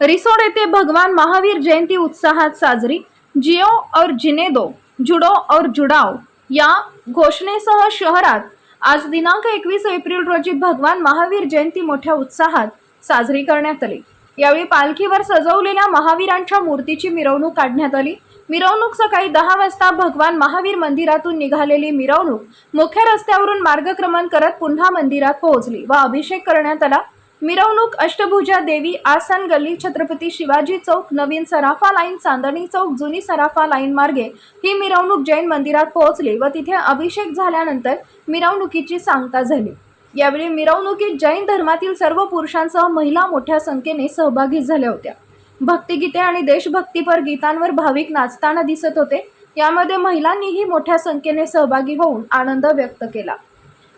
रिसोड येथे भगवान महावीर जयंती उत्साहात साजरी. जिओ और जिने दो जुडो और जुडाव या घोषणेसह शहरात आज दिनांक एकवीस एप्रिल रोजी भगवान महावीर जयंती मोठ्या उत्साहात साजरी करण्यात आली. यावेळी पालखीवर सजवलेल्या महावीरांच्या मूर्तीची मिरवणूक काढण्यात आली. मिरवणूक सकाळी दहा वाजता भगवान महावीर मंदिरातून निघालेली मिरवणूक मुख्य रस्त्यावरून मार्गक्रमण करत पुन्हा मंदिरात पोहोचली व अभिषेक करण्यात आला. मिरवणूक अष्टभुजा देवी आसन गल्ली छत्रपती शिवाजी चौक नवीन सराफा लाईन चांदणी चौक जुनी सराफा लाईन मार्गे ही मिरवणूक जैन मंदिरात पोहोचली व तिथे अभिषेक झाल्यानंतर मिरवणुकीची सांगता झाली. यावेळी मिरवणुकीत जैन धर्मातील सर्व पुरुषांसह महिला मोठ्या संख्येने सहभागी झाल्या होत्या. भक्तिगीते आणि देशभक्तीपर गीतांवर भाविक नाचताना दिसत होते. यामध्ये महिलांनीही मोठ्या संख्येने सहभागी होऊन आनंद व्यक्त केला.